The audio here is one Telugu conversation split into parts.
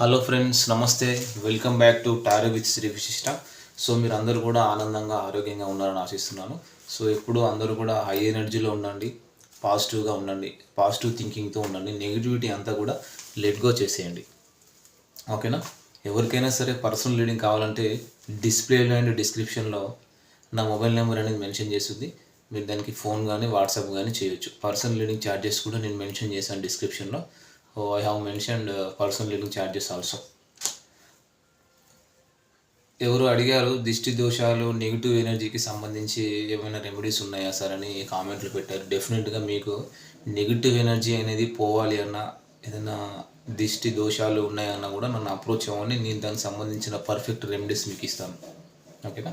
హలో ఫ్రెండ్స్ నమస్తే. Welcome back to tarot with Shri Vishishta so మీరు అందరూ కూడా ఆనందంగా ఆరోగ్యంగా ఉన్నారని ఆశిస్తున్నాను. సో ఎప్పుడు అందరూ కూడా హై ఎనర్జీలో ఉండండి పాజిటివ్గా ఉండండి పాజిటివ్ థింకింగ్తో ఉండండి నెగిటివిటీ అంతా కూడా లెట్గో చేసేయండి. ఓకేనా ఎవరికైనా సరే పర్సనల్ రీడింగ్ కావాలంటే డిస్ప్లేలో అండ్ డిస్క్రిప్షన్లో నా మొబైల్ నెంబర్ అనేది మెన్షన్ చేస్తుంది. మీరు దానికి ఫోన్ కానీ వాట్సాప్ కానీ చేయొచ్చు. పర్సనల్ రీడింగ్ ఛార్జెస్ కూడా నేను మెన్షన్ చేశాను డిస్క్రిప్షన్లో ఓ I have mentioned person reading charges also ఎవరు అడిగారు దిష్టి దోషాలు నెగిటివ్ ఎనర్జీకి సంబంధించి ఏమైనా రెమెడీస్ ఉన్నాయా సార్ అని కామెంట్లు పెట్టారు. డెఫినెట్గా మీకు నెగిటివ్ ఎనర్జీ అనేది పోవాలి అన్న ఏదైనా దిష్టి దోషాలు ఉన్నాయన్నా కూడా నన్ను అప్రోచ్ అవ్వండి. నేను దానికి సంబంధించిన పర్ఫెక్ట్ రెమెడీస్ మీకు ఇస్తాను. ఓకేనా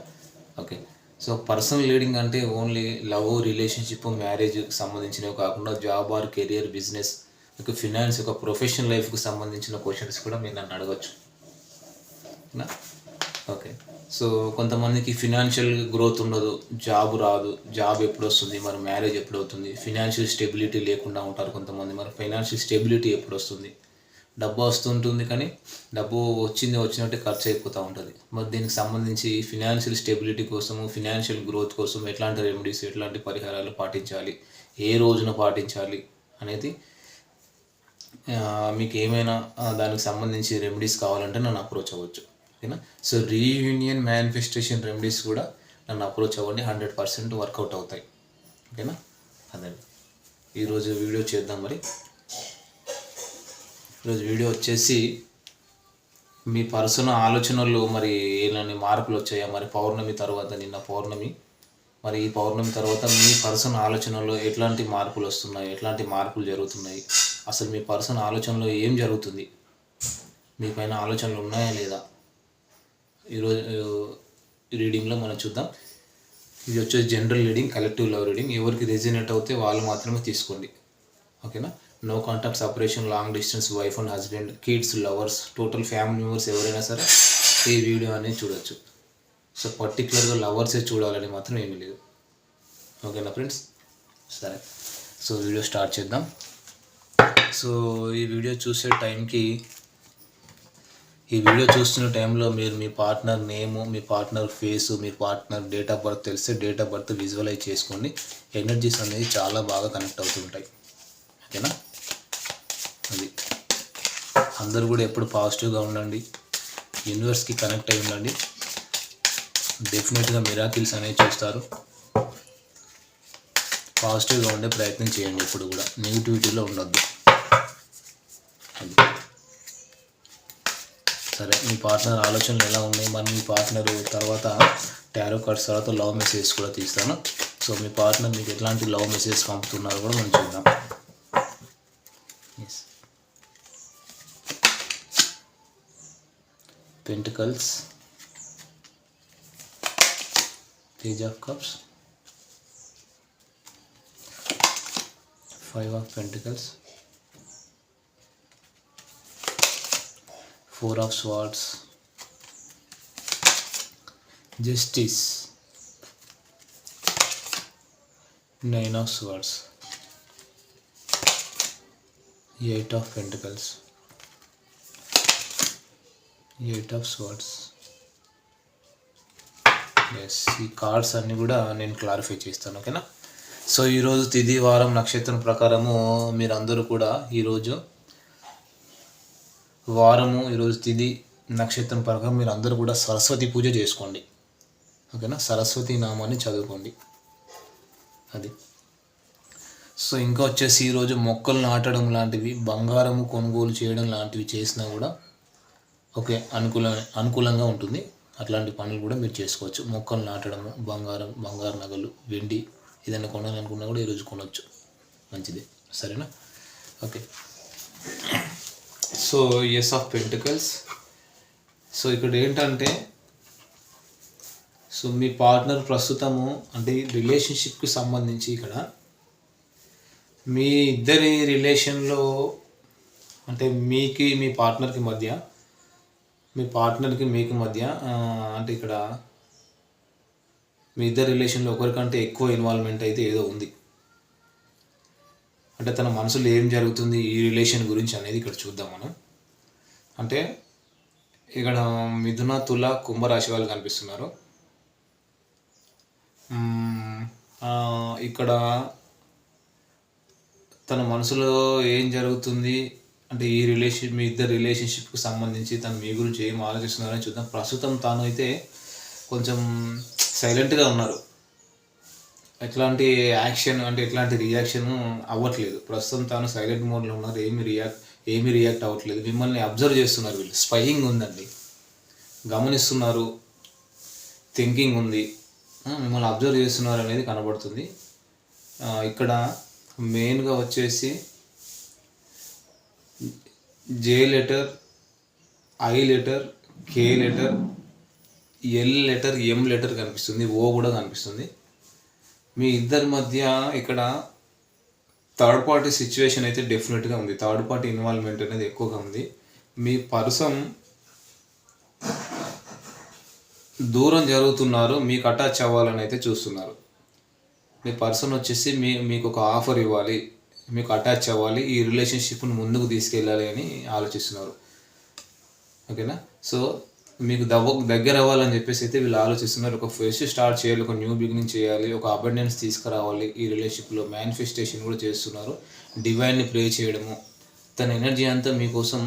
ఓకే సో పర్సనల్ లీడింగ్ అంటే ఓన్లీ లవ్ రిలేషన్షిప్ మ్యారేజ్కి సంబంధించినవి కాకుండా జాబ్ ఆర్ కెరియర్ బిజినెస్ మీకు ఫినాన్స్ యొక్క ప్రొఫెషనల్ లైఫ్కి సంబంధించిన క్వశ్చన్స్ కూడా మీరు నన్ను అడగచ్చు. ఓకే సో కొంతమందికి ఫినాన్షియల్ గ్రోత్ ఉండదు జాబ్ రాదు జాబ్ ఎప్పుడు వస్తుంది మరి మ్యారేజ్ ఎప్పుడు అవుతుంది ఫినాన్షియల్ స్టెబిలిటీ లేకుండా ఉంటారు కొంతమంది మరి ఫైనాన్షియల్ స్టెబిలిటీ ఎప్పుడు వస్తుంది డబ్బు వస్తుంటుంది కానీ డబ్బు వచ్చింది వచ్చినట్టే ఖర్చు అయిపోతూ ఉంటుంది. మరి దీనికి సంబంధించి ఫినాన్షియల్ స్టెబిలిటీ కోసము ఫినాన్షియల్ గ్రోత్ కోసం ఎట్లాంటి రెమెడీస్ ఎట్లాంటి పరిహారాలు పాటించాలి? ఏ రోజున పాటించాలి? అనేది మీకు ఏమైనా దానికి సంబంధించి రెమెడీస్ కావాలంటే నన్ను అప్రోచ్ అవ్వచ్చు. ఓకేనా? సో రీయూనియన్ మేనిఫెస్టేషన్ రెమెడీస్ కూడా నన్ను అప్రోచ్ అవ్వండి. హండ్రెడ్ పర్సెంట్ వర్కౌట్ అవుతాయి. ఓకేనా? అదే. ఈరోజు వీడియో చేద్దాం మరి. ఈరోజు వీడియో వచ్చేసి మీ పర్సనల్ ఆలోచనలు మరి ఏలాంటి మార్పులు వచ్చాయా? మరి పౌర్ణమి తర్వాత నిన్న పౌర్ణమి. మరి ఈ పౌర్ణమి తర్వాత మీ పర్సనల్ ఆలోచనలో ఎట్లాంటి మార్పులు వస్తున్నాయి? ఎట్లాంటి మార్పులు జరుగుతున్నాయి? అసలు మీ పర్సన్ ఆలోచనలో ఏం జరుగుతుంది? మీ పైన ఆలోచనలు ఉన్నాయా లేదా? ఈరోజు రీడింగ్లో మనం చూద్దాం. ఇది వచ్చేసి general reading collective love reading. ఎవరికి రెజినేట్ అవుతే వాళ్ళు మాత్రమే తీసుకోండి. ఓకేనా? No contact separation long distance wife and husband kids lovers total family members ఎవరైనా సరే ఈ వీడియో అనేది చూడొచ్చు. సో పర్టికులర్గా లవర్సే చూడాలని మాత్రం ఏమీ లేదు. ఓకేనా ఫ్రెండ్స్? సరే. సో వీడియో స్టార్ట్ చేద్దాం. సో ఈ వీడియో చూసే టైంకి ఈ వీడియో చూస్తున్న టైంలో మీరు మీ పార్ట్నర్ నేము మీ పార్ట్నర్ ఫేసు మీ పార్ట్నర్ డేట్ ఆఫ్ బర్త్ తెలిస్తే డేట్ ఆఫ్ బర్త్ విజువలైజ్ చేసుకోండి. ఎనర్జీస్ అనేది చాలా బాగా కనెక్ట్ అవుతుంటాయి ఓకేనా? అది. అందరూ కూడా ఎప్పుడు పాజిటివ్గా ఉండండి. యూనివర్స్కి కనెక్ట్ అయి ఉండండి. డెఫినెట్గా మిరాకిల్స్ అనేవి చూస్తారు. పాజిటివ్గా ఉండే ప్రయత్నం చేయండి ఎప్పుడు కూడా. నెగిటివిటీలో ఉండొద్దు. సరే మీ పార్ట్నర్ ఆలోచనలు ఎలా ఉన్నాయి? మరి మీ పార్ట్నర్ తర్వాత టారో కార్డ్స్ తర్వాత లవ్ మెసేజ్ కూడా తీస్తాను. సో మీ పార్ట్నర్ మీకు ఎట్లాంటి లవ్ మెసేజ్ పంపుతున్నారో కూడా మనం చూద్దాం. Pentacles page of cups five of pentacles four of swords. Justice. Nine of swords. Eight of pentacles. Eight of swords. Yes ఈ కార్డ్స్ అన్నీ కూడా నేను క్లారిఫై చేస్తాను ఓకేనా? సో ఈరోజు తిది వారం నక్షత్రం ప్రకారము మీరందరూ కూడా ఈరోజు వారము ఈరోజు తిది నక్షత్రం పరకం మీరు అందరూ కూడా సరస్వతి పూజ చేసుకోండి. ఓకేనా? సరస్వతి నామాన్ని చదువుకోండి. అది. సో ఇంకా వచ్చేసి ఈరోజు మొక్కలు నాటడం లాంటివి బంగారము కొనుగోలు చేయడం లాంటివి చేసినా కూడా ఓకే అనుకూల అనుకూలంగా ఉంటుంది. అట్లాంటి పనులు కూడా మీరు చేసుకోవచ్చు. మొక్కలు నాటడము బంగారం బంగారు నగలు వెండి ఏదైనా కొనాలనుకున్నా కూడా ఈరోజు కొనవచ్చు మంచిది. సరేనా? Okay. So ace of pentacles so ఇక్కడ ఏంటంటే సో మీ పార్ట్నర్ ప్రస్తుతము అంటే రిలేషన్షిప్కి సంబంధించి ఇక్కడ మీ ఇద్దరి రిలేషన్లో అంటే మీకి మీ పార్ట్నర్కి మధ్య మీ పార్ట్నర్కి మీకు మధ్య అంటే ఇక్కడ మీ ఇద్దరు రిలేషన్లో ఒకరికంటే ఎక్కువ ఇన్వాల్వ్మెంట్ అయితే ఏదో ఉంది. అంటే తన మనసులో ఏం జరుగుతుంది ఈ రిలేషన్ గురించి అనేది ఇక్కడ చూద్దాం మనం. అంటే ఇక్కడ మిథున తుల కుంభరాశి వాళ్ళు కనిపిస్తున్నారు. ఇక్కడ తన మనసులో ఏం జరుగుతుంది? అంటే ఈ రిలేషన్ మీ ఇద్దరు రిలేషన్షిప్కి సంబంధించి తను మీ గురించి ఏం ఆలోచిస్తున్నారని చూద్దాం. ప్రస్తుతం తాను అయితే కొంచెం సైలెంట్గా ఉన్నారు. ఎట్లాంటి యాక్షన్ అంటే ఎట్లాంటి రియాక్షన్ అవ్వట్లేదు. ప్రస్తుతం తాను సైలెంట్ మోడ్లో ఉన్నారు. ఏమి రియాక్ట్ ఏమి రియాక్ట్ అవ్వట్లేదు. మిమ్మల్ని అబ్జర్వ్ చేస్తున్నారు వీళ్ళు. స్పైయింగ్ ఉందండి. గమనిస్తున్నారు. థింకింగ్ ఉంది. మిమ్మల్ని అబ్జర్వ్ చేస్తున్నారు అనేది కనబడుతుంది. ఇక్కడ మెయిన్గా వచ్చేసి J letter I letter K letter L letter M letter కనిపిస్తుంది. ఓ కూడా కనిపిస్తుంది. మీ ఇద్దరి మధ్య ఇక్కడ థర్డ్ పార్టీ సిచ్యువేషన్ అయితే డెఫినెట్గా ఉంది. థర్డ్ పార్టీ ఇన్వాల్వ్మెంట్ అనేది ఎక్కువగా ఉంది. మీ పర్సన్ దూరం జరుగుతున్నారు మీకు అటాచ్ అవ్వాలని అయితే చూస్తున్నారు. మీ పర్సన్ వచ్చేసి మీ మీకు ఒక ఆఫర్ ఇవ్వాలి మీకు అటాచ్ అవ్వాలి ఈ రిలేషన్షిప్ను ముందుకు తీసుకెళ్ళాలి అని ఆలోచిస్తున్నారు. ఓకేనా? సో మీకు దవ్వ దగ్గర అవ్వాలని చెప్పేసి అయితే వీళ్ళు ఆలోచిస్తున్నారు. ఒక ఫ్రెష్ స్టార్ట్ చేయాలి ఒక న్యూ బిగినింగ్ చేయాలి ఒక అబండెన్స్ తీసుకురావాలి. ఈ రిలేషన్షిప్లో మేనిఫెస్టేషన్ కూడా చేస్తున్నారు. డివైన్ని ప్రే చేయడము తన ఎనర్జీ అంతా మీకోసం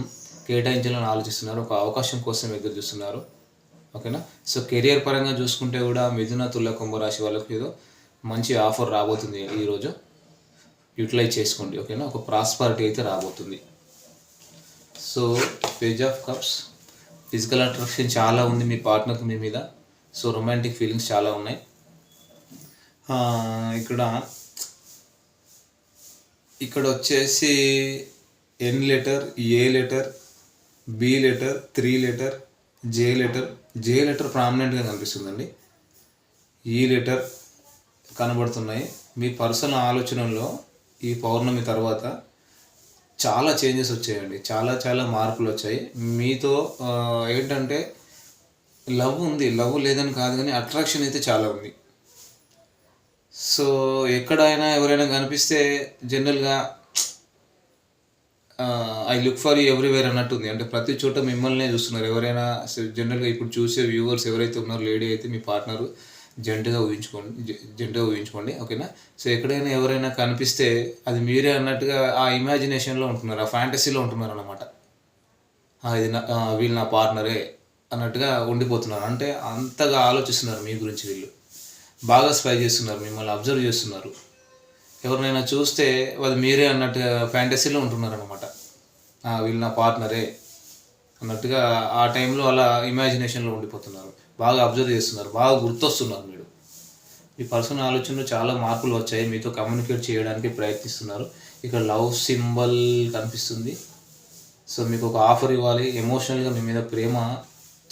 కేటాయించాలని ఆలోచిస్తున్నారు. ఒక అవకాశం కోసం ఎదురు చూస్తున్నారు. ఓకేనా? సో కెరియర్ పరంగా చూసుకుంటే కూడా మిథున తుల కుంభరాశి వాళ్ళకి ఏదో మంచి ఆఫర్ రాబోతుంది ఈరోజు యూటిలైజ్ చేసుకోండి. ఓకేనా? ఒక ప్రాస్పారిటీ అయితే రాబోతుంది. So page of cups physical attraction చాలా ఉంది మీ పార్ట్నర్కి మీ మీద. సో రొమాంటిక్ ఫీలింగ్స్ చాలా ఉన్నాయి. ఇక్కడ ఇక్కడ వచ్చేసి N letter A letter B letter three letter J letter J letter ప్రామినెంట్గా కనిపిస్తుందండి. E ఈ లెటర్ కనబడుతున్నాయి. మీ పర్సనల్ ఆలోచనలో ఈ పౌర్ణమి తర్వాత చాలా చేంజెస్ వచ్చాయండి. చాలా చాలా మార్పులు వచ్చాయి. మీతో ఏంటంటే లవ్ ఉంది. లవ్ లేదని కాదు కానీ అట్రాక్షన్ అయితే చాలా ఉంది. సో ఎక్కడైనా ఎవరైనా కనిపిస్తే జనరల్గా ఐ లుక్ ఫర్ ఎవ్రీవేర్ అన్నట్టుంది. అంటే ప్రతి చోట మిమ్మల్నే చూస్తున్నారు. ఎవరైనా జనరల్గా ఇప్పుడు చూసే వ్యూవర్స్ ఎవరైతే ఉన్నారో లేడీ అయితే మీ పార్ట్నరు జంటగా ఊహించుకోండి జంటగా ఊహించుకోండి ఓకేనా? సో ఎక్కడైనా ఎవరైనా కనిపిస్తే అది మీరే అన్నట్టుగా ఆ ఇమాజినేషన్లో ఉంటున్నారు ఆ ఫ్యాంటసీలో ఉంటున్నారు అనమాట ఇది నా వీళ్ళు నా పార్ట్నరే అన్నట్టుగా ఉండిపోతున్నారు. అంటే అంతగా ఆలోచిస్తున్నారు మీ గురించి వీళ్ళు. బాగా స్పై చేస్తున్నారు మిమ్మల్ని అబ్జర్వ్ చేస్తున్నారు. ఎవరినైనా చూస్తే అది మీరే అన్నట్టుగా ఫ్యాంటసీలో ఉంటున్నారు అనమాట వీళ్ళు నా పార్ట్నరే అన్నట్టుగా ఆ టైంలో అలా ఇమాజినేషన్లో ఉండిపోతున్నారు. బాగా అబ్జర్వ్ చేస్తున్నారు బాగా గుర్తొస్తున్నారు మీరు. మీ పర్సనల్ ఆలోచనలో చాలా మార్పులు వచ్చాయి. మీతో కమ్యూనికేట్ చేయడానికి ప్రయత్నిస్తున్నారు. ఇక్కడ లవ్ సింబల్ కనిపిస్తుంది. సో మీకు ఒక ఆఫర్ ఇవ్వాలి. ఎమోషనల్గా మీ మీద ప్రేమ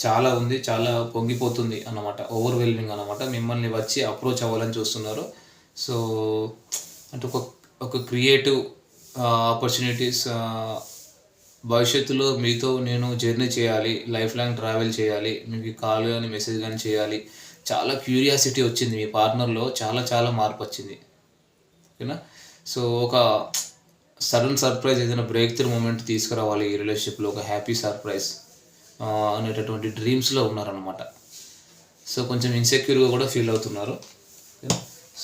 చాలా ఉంది చాలా పొంగిపోతుంది అన్నమాట. ఓవర్వెల్మింగ్ అన్నమాట. మిమ్మల్ని వచ్చి అప్రోచ్ అవ్వాలని చూస్తున్నారు. సో అంటే ఒక ఒక క్రియేటివ్ ఆపర్చునిటీస్ భవిష్యత్తులో మీతో నేను జర్నీ చేయాలి లైఫ్ లాంగ్ ట్రావెల్ చేయాలి మీకు కాల్ కానీ మెసేజ్ కానీ చేయాలి. చాలా క్యూరియాసిటీ వచ్చింది మీ పార్ట్నర్లో చాలా చాలా మార్పు వచ్చింది. ఓకేనా? సో ఒక సడన్ సర్ప్రైజ్ ఏదైనా బ్రేక్ త్రూ మూమెంట్ తీసుకురావాలి ఈ రిలేషన్షిప్లో ఒక హ్యాపీ సర్ప్రైజ్ అనేటటువంటి డ్రీమ్స్లో ఉన్నారనమాట సో కొంచెం ఇన్సెక్యూర్గా కూడా ఫీల్ అవుతున్నారు.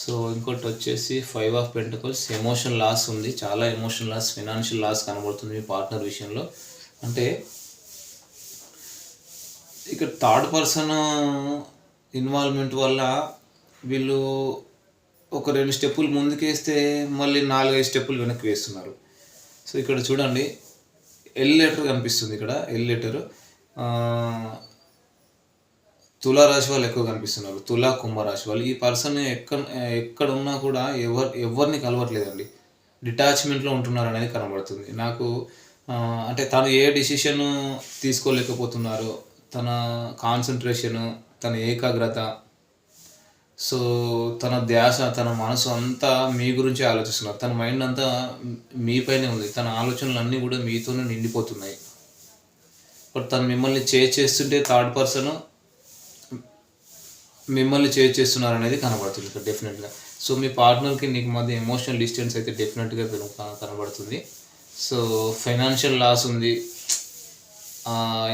సో ఇంకోటి వచ్చేసి five of pentacles. Emotion loss ఉంది. చాలా ఎమోషన్ లాస్ ఫినాన్షియల్ లాస్ కనబడుతుంది మీ పార్ట్నర్ విషయంలో. అంటే ఇక్కడ థర్డ్ పర్సన్ ఇన్వాల్వ్మెంట్ వల్ల వీళ్ళు ఒక రెండు స్టెప్పులు ముందుకేస్తే మళ్ళీ నాలుగైదు స్టెప్పులు వెనక్కి వేస్తున్నారు. సో ఇక్కడ చూడండి ఎల్ లెటర్ కనిపిస్తుంది ఇక్కడ ఎల్ లెటర్. తులా రాశి వాళ్ళు ఎక్కువ కనిపిస్తున్నారు. తులా కుంభరాశి వాళ్ళు. ఈ పర్సన్ ఎక్కడ ఎక్కడ ఉన్నా కూడా ఎవరు ఎవరిని కలవట్లేదండి. డిటాచ్మెంట్లో ఉంటున్నారు అనేది కనబడుతుంది. నాకు అంటే తను ఏ డిసిషన్ తీసుకోలేకపోతున్నారు. తన కాన్సన్ట్రేషను తన ఏకాగ్రత. సో తన ధ్యాస తన మనసు అంతా మీ గురించి ఆలోచిస్తున్నారు. తన మైండ్ అంతా మీపైనే ఉంది. తన ఆలోచనలు అన్నీ కూడా మీతోనే నిండిపోతున్నాయి. బట్ తను మిమ్మల్ని చేజ్ చేస్తుంటే థర్డ్ పర్సన్ మిమ్మల్ని చేజ్ చేస్తున్నారు అనేది కనబడుతుంది ఇక్కడ డెఫినెట్గా సో మీ పార్ట్నర్కి నీకు మధ్య ఎమోషనల్ డిస్టెన్స్ అయితే డెఫినెట్గా కనబడుతుంది. సో ఫైనాన్షియల్ లాస్ ఉంది.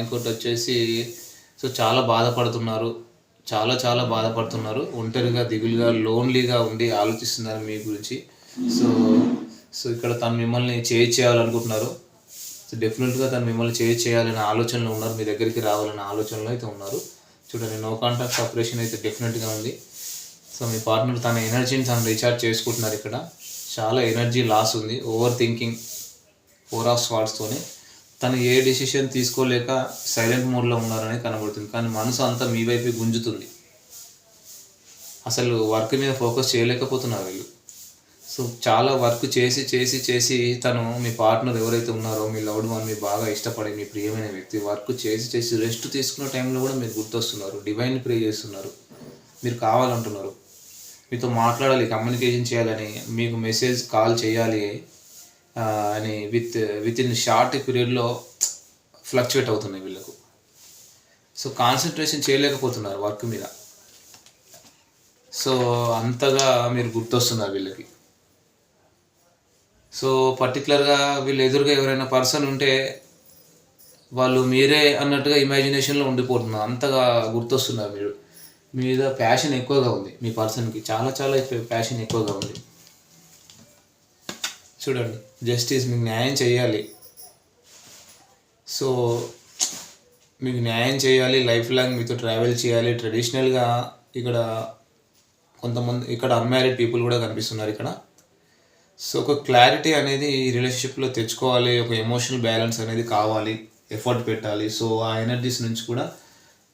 ఇంకోటి వచ్చేసి సో చాలా బాధపడుతున్నారు. చాలా చాలా బాధపడుతున్నారు. ఒంటరిగా దిగులుగా లోన్లీగా ఉండి ఆలోచిస్తున్నారు మీ గురించి. సో సో ఇక్కడ తను మిమ్మల్ని చేజ్ చేయాలనుకుంటున్నారు. సో డెఫినెట్గా తను మిమ్మల్ని చేజ్ చేయాలనే ఆలోచనలో ఉన్నారు. మీ దగ్గరికి రావాలనే ఆలోచనలో అయితే ఉన్నారు. చూడండి నో కాంటాక్ట్ ఆపరేషన్ అయితే డెఫినెట్గా ఉంది. సో మీ పార్ట్నర్ తన ఎనర్జీని తను రీఛార్జ్ చేసుకుంటున్నారు ఇక్కడ. చాలా ఎనర్జీ లాస్ ఉంది. ఓవర్ థింకింగ్ ఫోర్ ఆఫ్ స్వాట్స్తోనే తను ఏ డిసిషన్ తీసుకోలేక సైలెంట్ మోడ్లో ఉన్నారని కనబడుతుంది. కానీ మనసు అంతా మీ వైపు గుంజుతుంది. అసలు వర్క్ మీద ఫోకస్ చేయలేకపోతున్నారు వీళ్ళు. సో చాలా వర్క్ చేసి చేసి చేసి తను మీ పార్ట్నర్ ఎవరైతే ఉన్నారో మీ లవ్డ్ వన్ మీ బాగా ఇష్టపడే మీ ప్రియమైన వ్యక్తి వర్క్ చేసి చేసి రెస్ట్ తీసుకున్న టైంలో కూడా మీరు గుర్తొస్తున్నారు. డివైన్ ప్రే చేస్తున్నారు. మీరు కావాలంటున్నారు. మీతో మాట్లాడాలి కమ్యూనికేషన్ చేయాలని మీకు మెసేజ్ కాల్ చేయాలి అని విత్ విత్ ఇన్ షార్ట్ పీరియడ్లో ఫ్లక్చువేట్ అవుతున్నాయి వీళ్ళకు. సో కాన్సన్ట్రేషన్ చేయలేకపోతున్నారు వర్క్ మీద. సో అంతగా మీరు గుర్తొస్తున్నారు వీళ్ళకి. సో పర్టికులర్గా వీళ్ళు ఎదురుగా ఎవరైనా పర్సన్ ఉంటే వాళ్ళు మీరే అన్నట్టుగా ఇమాజినేషన్లో ఉండిపోతున్నారు. అంతగా గుర్తొస్తున్నారు మీరు. మీ మీద ప్యాషన్ ఎక్కువగా ఉంది మీ పర్సన్కి చాలా చాలా ప్యాషన్ ఎక్కువగా ఉంది. చూడండి జస్టిస్ మీకు న్యాయం చేయాలి. సో మీకు న్యాయం చేయాలి లైఫ్ లాంగ్ మీతో ట్రావెల్ చేయాలి. ట్రెడిషనల్గా ఇక్కడ కొంతమంది ఇక్కడ అన్మ్యారీడ్ పీపుల్ కూడా కనిపిస్తున్నారు ఇక్కడ. సో ఒక క్లారిటీ అనేది ఈ రిలేషన్షిప్లో తెచ్చుకోవాలి ఒక ఎమోషనల్ బ్యాలెన్స్ అనేది కావాలి ఎఫర్ట్ పెట్టాలి. సో ఆ ఎనర్జీస్ నుంచి కూడా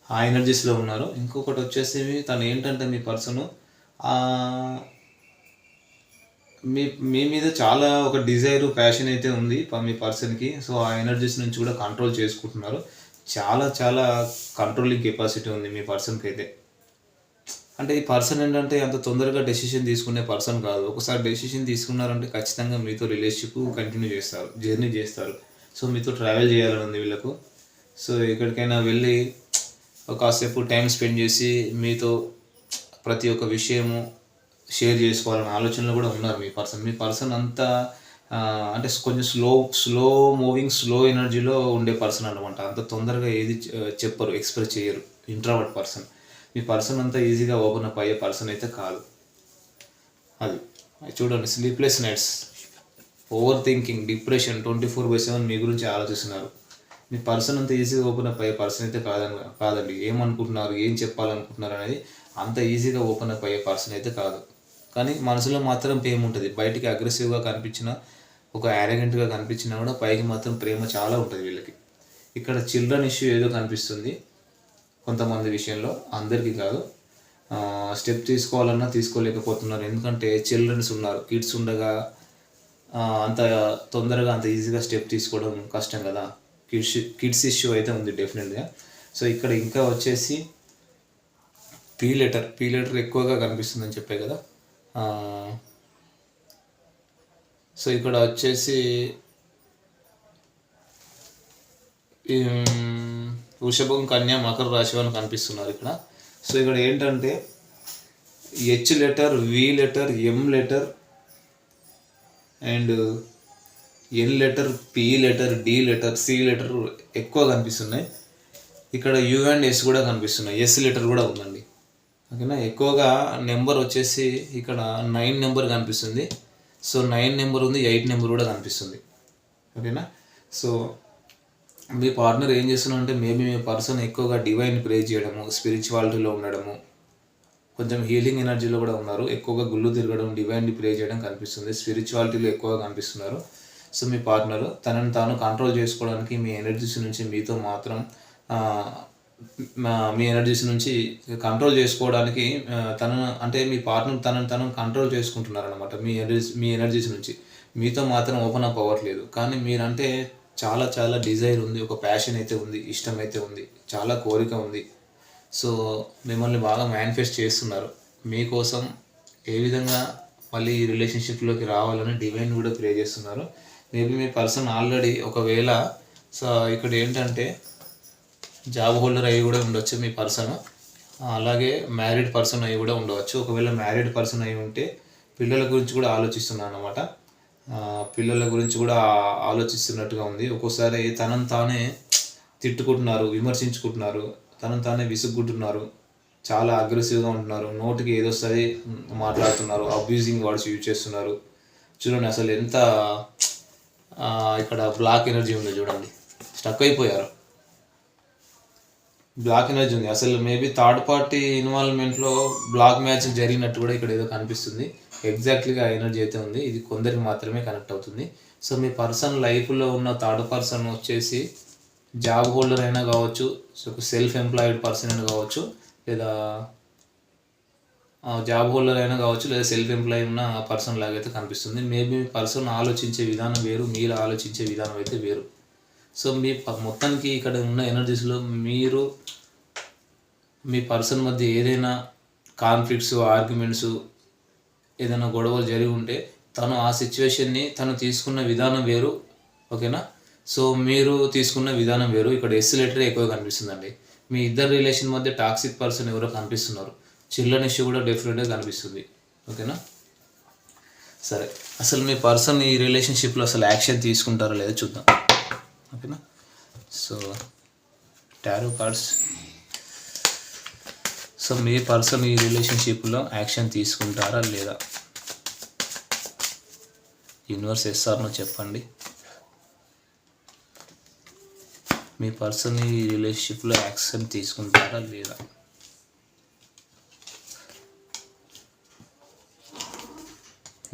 ఆ ఎనర్జీస్లో ఉన్నారు. ఇంకొకటి వచ్చేసి తను ఏంటంటే మీ పర్సన్ మీ మీ మీద చాలా ఒక డిజైర్ ప్యాషన్ అయితే ఉంది మీ పర్సన్కి సో ఆ ఎనర్జీస్ నుంచి కూడా కంట్రోల్ చేసుకుంటున్నారు. చాలా చాలా కంట్రోలింగ్ కెపాసిటీ ఉంది మీ పర్సన్కి అయితే. అంటే ఈ పర్సన్ ఏంటంటే అంత తొందరగా డెసిషన్ తీసుకునే పర్సన్ కాదు. ఒకసారి డెసిషన్ తీసుకున్నారంటే ఖచ్చితంగా మీతో రిలేషన్షిప్ కంటిన్యూ చేస్తారు జర్నీ చేస్తారు. సో మీతో ట్రావెల్ చేయాలని ఉంది వీళ్ళకు. సో ఎక్కడికైనా వెళ్ళి ఒక కాసేపు టైం స్పెండ్ చేసి మీతో ప్రతి ఒక్క విషయము షేర్ చేసుకోవాలనే ఆలోచనలో కూడా ఉన్నారు మీ పర్సన్. మీ పర్సన్ అంతా అంటే కొంచెం స్లో స్లో మూవింగ్ స్లో ఎనర్జీలో ఉండే పర్సన్ అనమాట అంత తొందరగా ఏది చెప్పరు ఎక్స్ప్రెస్ చేయరు. Introvert person. మీ పర్సన్ అంతా ఈజీగా ఓపెన్ అప్ అయ్యే పర్సన్ అయితే కాదు. అది. అది చూడండి sleepless nights over thinking depression twenty four by seven మీ గురించి ఆలోచిస్తున్నారు. మీ పర్సన్ అంత ఈజీగా ఓపెన్ అప్ అయ్యే పర్సన్ అయితే కాదని కాదండి. ఏమనుకుంటున్నారు ఏం చెప్పాలనుకుంటున్నారు అనేది అంత ఈజీగా ఓపెన్ అప్ అయ్యే పర్సన్ అయితే కాదు. కానీ మనసులో మాత్రం ప్రేమ ఉంటుంది. బయటికి అగ్రెసివ్గా కనిపించిన ఒక యారగెంట్గా కనిపించినా కూడా పైకి మాత్రం ప్రేమ చాలా ఉంటుంది వీళ్ళకి. ఇక్కడ చిల్డ్రన్ ఇష్యూ ఏదో కనిపిస్తుంది. కొంతమంది విషయంలో అందరికీ కాదు. స్టెప్ తీసుకోవాలన్నా తీసుకోలేకపోతున్నారు. ఎందుకంటే చిల్డ్రన్స్ ఉన్నారు. కిడ్స్ ఉండగా అంత తొందరగా అంత ఈజీగా స్టెప్ తీసుకోవడం కష్టం కదా. కిడ్స్ కిడ్స్ ఇష్యూ అయితే ఉంది డెఫినెట్గా. సో ఇక్కడ ఇంకా వచ్చేసి పీ లెటర్ పీ లెటర్ ఎక్కువగా కనిపిస్తుందని చెప్పే కదా. సో ఇక్కడ వచ్చేసి వృషభం కన్య మకర రాశి అని కనిపిస్తున్నారు ఇక్కడ. సో ఇక్కడ ఏంటంటే H letter V letter M letter and N letter P letter D letter C letter ఎక్కువ కనిపిస్తున్నాయి. ఇక్కడ యు అండ్ ఎస్ కూడా కనిపిస్తున్నాయి. ఎస్ లెటర్ కూడా ఉందండి. ఓకేనా? ఎక్కువగా నెంబర్ వచ్చేసి ఇక్కడ నైన్ నెంబర్ కనిపిస్తుంది. సో నైన్ నెంబర్ ఉంది ఎయిట్ నెంబర్ కూడా కనిపిస్తుంది. ఓకేనా? సో మీ పార్ట్నర్ ఏం చేస్తున్నారు అంటే మేబీ మీ పర్సన్ ఎక్కువగా డివైన్ ప్రే చేయడము స్పిరిచువాలిటీలో ఉండడము కొంచెం హీలింగ్ ఎనర్జీలో కూడా ఉన్నారు. ఎక్కువగా గుళ్ళు తిరగడం డివైన్ ప్రే చేయడం కనిపిస్తుంది. స్పిరిచువాలిటీలో ఎక్కువగా కనిపిస్తున్నారు. సో మీ పార్ట్నర్ తనని తాను కంట్రోల్ చేసుకోవడానికి మీ ఎనర్జీస్ నుంచి మీతో మాత్రం మా- మీ ఎనర్జీస్ నుంచి కంట్రోల్ చేసుకోవడానికి తనను అంటే మీ పార్ట్నర్ తనని తను కంట్రోల్ చేసుకుంటున్నారు అనమాట మీ ఎనర్జీ మీ ఎనర్జీస్ నుంచి. మీతో మాత్రం ఓపెన్ అప్ అవ్వట్లేదు. కానీ మీరంటే చాలా చాలా డిజైర్ ఉంది ఒక ప్యాషన్ అయితే ఉంది ఇష్టం అయితే ఉంది చాలా కోరిక ఉంది. సో మిమ్మల్ని బాగా మేనిఫెస్ట్ చేస్తున్నారు. మీకోసం ఏ విధంగా మళ్ళీ ఈ రిలేషన్షిప్లోకి రావాలని డివైన్ కూడా ప్రే చేస్తున్నారు. మేబీ మీ పర్సన్ ఆల్రెడీ ఒకవేళ సో ఇక్కడ ఏంటంటే జాబ్ హోల్డర్ అయ్యి కూడా ఉండొచ్చు మీ పర్సన్ అలాగే మ్యారీడ్ పర్సన్ అయ్యి కూడా ఉండవచ్చు ఒకవేళ మ్యారీడ్ పర్సన్ అయి ఉంటే పిల్లల గురించి కూడా ఆలోచిస్తున్నాను అనమాట పిల్లల గురించి కూడా ఆలోచిస్తున్నట్టుగా ఉంది. ఒక్కోసారి తనని తానే తిట్టుకుంటున్నారు విమర్శించుకుంటున్నారు తనను తానే విసుక్కుంటున్నారు చాలా అగ్రెసివ్గా ఉంటున్నారు నోటికి ఏదో మాట్లాడుతున్నారు అబ్యూజింగ్ వర్డ్స్ యూజ్ చేస్తున్నారు. చూడండి అసలు ఎంత ఇక్కడ బ్లాక్ ఎనర్జీ ఉందో చూడండి. స్టక్ అయిపోయారు. బ్లాక్ ఎనర్జీ ఉంది. అసలు మేబీ థర్డ్ పార్టీ ఇన్వాల్వ్మెంట్లో బ్లాక్ మ్యాచ్ జరిగినట్టు కూడా ఇక్కడ ఏదో కనిపిస్తుంది. ఎగ్జాక్ట్లీగా ఎనర్జీ అయితే ఉంది. ఇది కొందరికి మాత్రమే కనెక్ట్ అవుతుంది. సో మీ పర్సన్ లైఫ్లో ఉన్న థర్డ్ పర్సన్ వచ్చేసి జాబ్ హోల్డర్ అయినా కావచ్చు సో సెల్ఫ్ ఎంప్లాయిడ్ పర్సన్ అయినా కావచ్చు లేదా జాబ్ హోల్డర్ అయినా కావచ్చు లేదా సెల్ఫ్ ఎంప్లాయ్ ఉన్న పర్సన్ లాగైతే కనిపిస్తుంది. మేబీ మీ పర్సన్ ఆలోచించే విధానం వేరు మీరు ఆలోచించే విధానం అయితే వేరు. సో మీ ప- మొత్తానికి ఇక్కడ ఉన్న ఎనర్జీస్లో మీరు మీ పర్సన్ మధ్య ఏదైనా కాన్ఫ్లిక్ట్స్ ఆర్గ్యుమెంట్స్ ఏదైనా గొడవలు జరిగి ఉంటే తను ఆ సిచ్యువేషన్ని తను తీసుకున్న విధానం వేరు ఓకేనా? సో మీరు తీసుకున్న విధానం వేరు. ఇక్కడ ఎస్సిలేటర్ ఎక్కువ కనిపిస్తుందండి. మీ ఇద్దరు రిలేషన్ మధ్య టాక్సిక్ పర్సన్ ఎవరో కనిపిస్తున్నారు. చిల్డ్రన్ ఇష్యూ కూడా డిఫరెంట్గా కనిపిస్తుంది. ఓకేనా? సరే. అసలు మీ పర్సన్ ఈ రిలేషన్షిప్లో అసలు యాక్షన్ తీసుకుంటారో లేదో చూద్దాం. ఓకేనా? సో టారో కార్డ్స్ సో మీ పర్సన్ ఈ రిలేషన్షిప్లో యాక్షన్ తీసుకుంటారా లేదా? యూనివర్స్ ఎస్ఆర్నో చెప్పండి. మీ పర్సన్ ఈ రిలేషన్షిప్లో యాక్షన్ తీసుకుంటారా లేదా?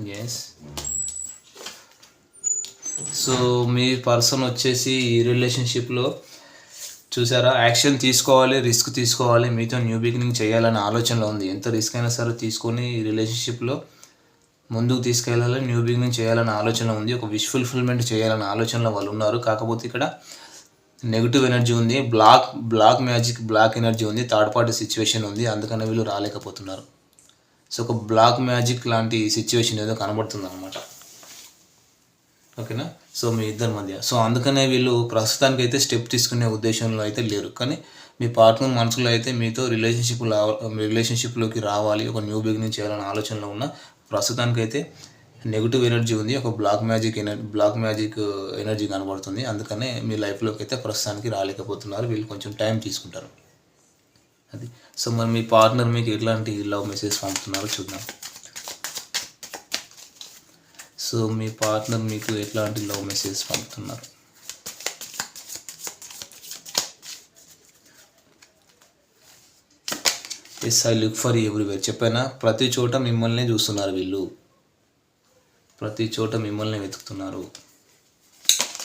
ఎస్ సో మీ పర్సన్ వచ్చేసి ఈ రిలేషన్షిప్లో చూసారా? యాక్షన్ తీసుకోవాలి రిస్క్ తీసుకోవాలి మీతో న్యూ బిగినింగ్ చేయాలనే ఆలోచనలో ఉంది. ఎంత రిస్క్ అయినా సరే తీసుకొని రిలేషన్షిప్లో ముందుకు తీసుకెళ్ళాలి న్యూ బిగినింగ్ చేయాలనే ఆలోచన ఉంది. ఒక విష్ ఫుల్ఫిల్మెంట్ చేయాలనే ఆలోచనలో వాళ్ళు ఉన్నారు. కాకపోతే ఇక్కడ నెగిటివ్ ఎనర్జీ ఉంది black black magic black energy ఉంది థర్డ్ పార్టీ సిచ్యువేషన్ ఉంది. అందుకనే వీళ్ళు రాలేకపోతున్నారు. సో ఒక బ్లాక్ మ్యాజిక్ లాంటి సిచ్యువేషన్ ఏదో కనబడుతుంది అనమాట ఓకేనా? సో మీ ఇద్దరి మధ్య. సో అందుకనే వీళ్ళు ప్రస్తుతానికి అయితే స్టెప్ తీసుకునే ఉద్దేశంలో అయితే లేరు. కానీ మీ పార్ట్నర్ మనసులో అయితే మీతో రిలేషన్షిప్ రిలేషన్షిప్లోకి రావాలి ఒక న్యూ బిగినింగ్ చేయాలనే ఆలోచనలో ఉన్న ప్రస్తుతానికి అయితే నెగిటివ్ ఎనర్జీ ఉంది ఒక black magic energy black magic energy కనబడుతుంది. అందుకనే మీ లైఫ్లోకి అయితే ప్రస్తుతానికి రాలేకపోతున్నారు. వీళ్ళు కొంచెం టైం తీసుకుంటారు. అది. సో మరి మీ పార్ట్నర్ మీకు ఎట్లాంటి లవ్ మెసేజ్ పంపుతున్నారో చూద్దాం. సో మీ పార్ట్నర్ మీకు ఎట్లాంటి లవ్ మెసేజ్ పంపుతున్నారు? Yes I look for everywhere చెప్పానా? ప్రతి చోట మిమ్మల్ని చూస్తున్నారు వీళ్ళు. ప్రతి చోట మిమ్మల్ని వెతుకుతున్నారు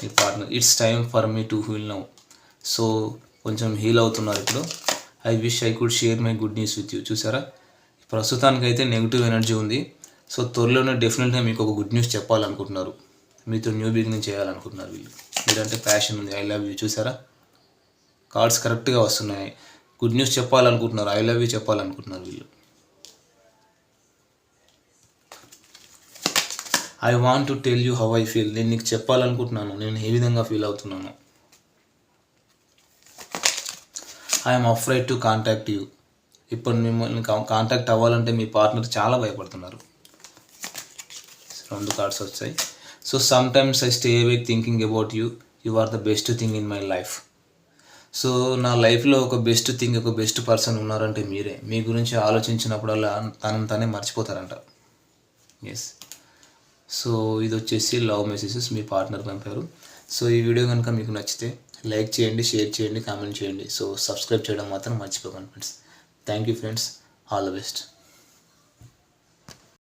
మీ partner it's time for me to heal now so కొంచెం హీల్ అవుతున్నారు ఇప్పుడు. I wish I could share my good news with you చూసారా? ప్రస్తుతానికైతే నెగిటివ్ ఎనర్జీ ఉంది. సో త్వరలోనే డెఫినెట్గా మీకు ఒక గుడ్ న్యూస్ చెప్పాలనుకుంటున్నారు. మీతో న్యూ బిగినింగ్ చేయాలనుకుంటున్నారు వీళ్ళు. మీరంటే ప్యాషన్ ఉంది. I love you. చూసారా? కార్డ్స్ కరెక్ట్గా వస్తున్నాయి. గుడ్ న్యూస్ చెప్పాలనుకుంటున్నారు. ఐ లవ్ యూ చెప్పాలనుకుంటున్నారు వీళ్ళు. I want to tell you how I feel. నేను నీకు చెప్పాలనుకుంటున్నాను. నేను ఏ విధంగా ఫీల్ అవుతున్నాను. I'm afraid to contact you. ఇప్పుడు మిమ్మల్ని కాంటాక్ట్ అవ్వాలంటే మీ పార్ట్నర్ చాలా భయపడుతున్నారు. రెండు కార్డ్స్ వచ్చాయి so sometimes I stay wake thinking about you you are the best thing in my life so నా లైఫ్లో ఒక బెస్ట్ థింగ్ ఒక బెస్ట్ పర్సన్ ఉన్నారంటే మీరే. మీ గురించి ఆలోచించినప్పుడల్లా తనని తనే మర్చిపోతారంట. ఎస్ సో ఇది వచ్చేసి లవ్ మెసేజెస్ మీ పార్ట్నర్ పంపారు సో ఈ వీడియో కనుక మీకు నచ్చితే లైక్ చేయండి షేర్ చేయండి కామెంట్ చేయండి. సో సబ్స్క్రైబ్ చేయడం మాత్రం మర్చిపోకండి friends thank you friends all the best